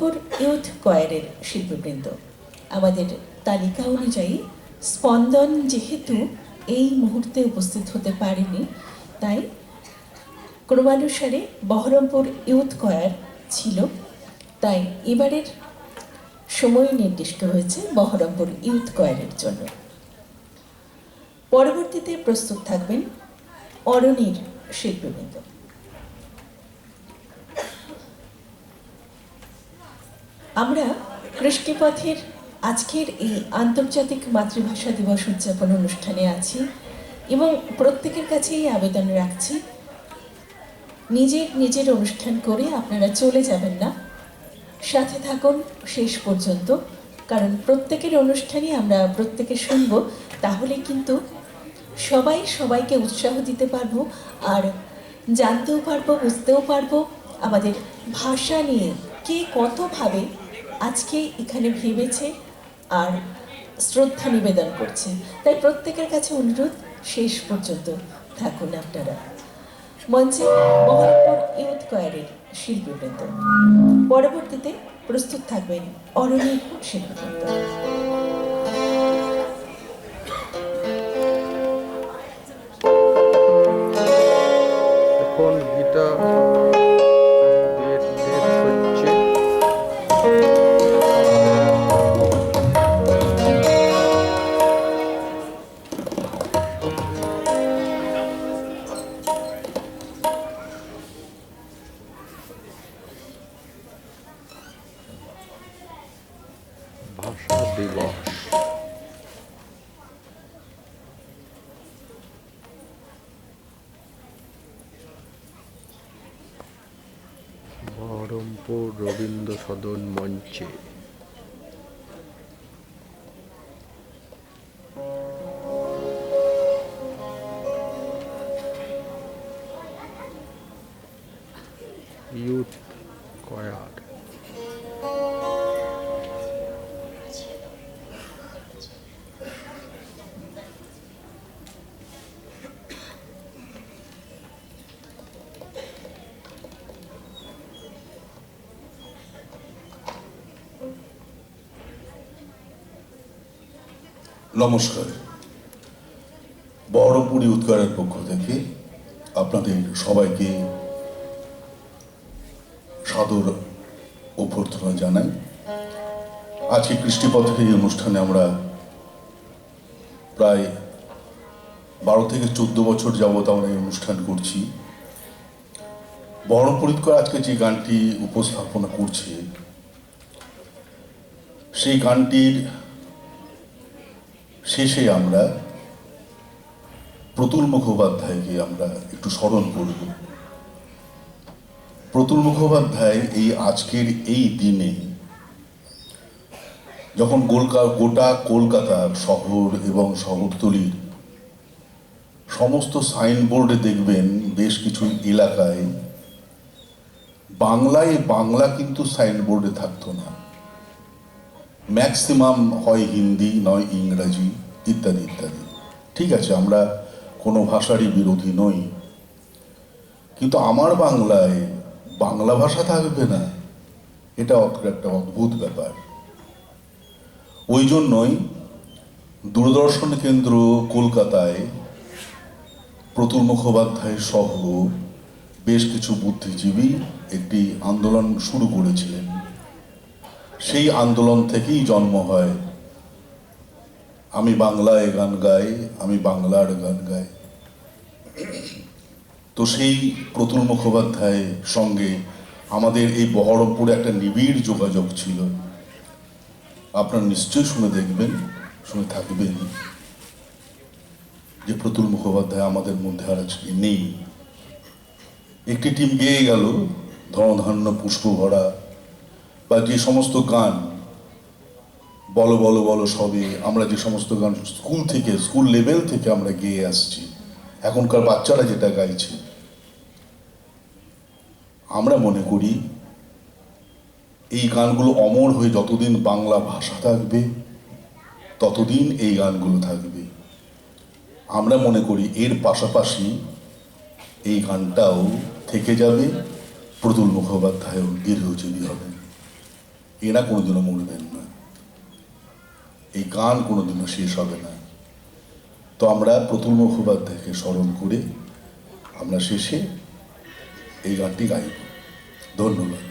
Baharampur youth কয়ারের শিল্পবৃন্দ। আমাদের তালিকা অনুযায়ী স্পন্দন যেহেতু এই মুহূর্তে উপস্থিত হতে পারেনি, তাই ক্রমানুসারে বহরমপুর ইউথ কয়ার ছিল। তাই এবারের সময় নির্দিষ্ট হয়েছে বহরমপুর ইউথ কয়ারের জন্য। পরবর্তীতে প্রস্তুত থাকবেন অরণির শিল্পবৃন্দ। আমরা কৃষ্টিপথের আজকের এই আন্তর্জাতিক মাতৃভাষা দিবস উদযাপন অনুষ্ঠানে আছি এবং প্রত্যেকের কাছেই আবেদন রাখছি, নিজের নিজের অনুষ্ঠান করে আপনারা চলে যাবেন না। সাথে থাকুন শেষ পর্যন্ত, কারণ প্রত্যেকের অনুষ্ঠানই আমরা প্রত্যেকে শুনব, তাহলে কিন্তু সবাই সবাইকে উৎসাহ দিতে পারব আর জানতেও পারব, বুঝতেও পারব আমাদের ভাষা নিয়ে কে কতভাবে আজকে এখানে ভেবেছে আর শ্রদ্ধা নিবেদন করছে। তাই প্রত্যেকের কাছে অনুরোধ, শেষ পর্যন্ত থাকুন আপনারা। মঞ্চে মহানপুর ইউথ কয়ারের শিল্পীবৃন্দ পরবর্তীতে প্রস্তুত থাকবেন অরণ্য শিল্পবৃন্দ ভাষা দিবস। বহরমপুর রবীন্দ্র সদন মঞ্চে। নমস্কার। বহরমপুর উৎকারের পক্ষ থেকে আপনাদের সবাইকে সাদর অভ্যর্থনা জানাই। আজকে কৃষ্টিপথের এই অনুষ্ঠানে আমরা প্রায় বারো থেকে চোদ্দ বছর যাবৎ আমরা এই অনুষ্ঠান করছি। বহরমপুর উৎকর আজকে যে গানটি উপস্থাপনা করছে, সেই গানটির শেষে আমরা প্রতুল মুখোপাধ্যায়কে আমরা একটু স্মরণ করব। প্রতুল মুখোপাধ্যায় এই আজকের এই দিনে যখন গোলকা, গোটা কলকাতার শহর এবং শহরতলির সমস্ত সাইনবোর্ডে দেখবেন বেশ কিছু এলাকায় বাংলায় বাংলা কিন্তু সাইনবোর্ডে থাকতো না। ম্যাক্সিমাম হয় হিন্দি, নয় ইংরাজি, ইত্যাদি ইত্যাদি। ঠিক আছে, আমরা কোনো ভাষারই বিরোধী নই। কিন্তু আমার বাংলায় বাংলা ভাষা থাকবে না, এটা একটা অদ্ভুত ব্যাপার। ওই জন্যই দূরদর্শন কেন্দ্র কলকাতায় প্রতুল মুখোপাধ্যায় সহ বেশ কিছু বুদ্ধিজীবী একটি আন্দোলন শুরু করেছিলেন। সেই আন্দোলন থেকেই জন্ম হয়। আমি বাংলায় গান গাই, আমি বাংলার গান গাই। তো সেই প্রতুল মুখোপাধ্যায়ের সঙ্গে আমাদের এই বহরমপুরে একটা নিবিড় যোগাযোগ ছিল। আপনারা নিশ্চয়ই শুনে দেখবেন, শুনে থাকবেন যে প্রতুল মুখোপাধ্যায় আমাদের মধ্যে আর আজকে নেই। একটি টিম গেয়ে গেল, ধনধান্য পুষ্প ভরা বা যে সমস্ত গান, বলো বলো বলো সবে আমরা যে সমস্ত গান স্কুল থেকে, স্কুল লেভেল থেকে আমরা গেয়ে আসছি। এখনকার বাচ্চারা যেটা গাইছে। আমরা মনে করি, এই গানগুলো অমর হয়ে যতদিন বাংলা ভাষা থাকবে, ততদিন এই গানগুলো থাকবে। আমরা মনে করি এর পাশাপাশি এই গানটাও থেকে যাবে, প্রতুল মুখোপাধ্যায়ও দীর্ঘজীবী হবেন। এরা কোনোদিনও মরবেন না। এই গান কোনোদিনও শেষ হবে না। তো আমরা প্রতুল মুখোপাধ্যায়কে স্মরণ করে। আমরা শেষে এই গানটি গাইব। ধন্যবাদ।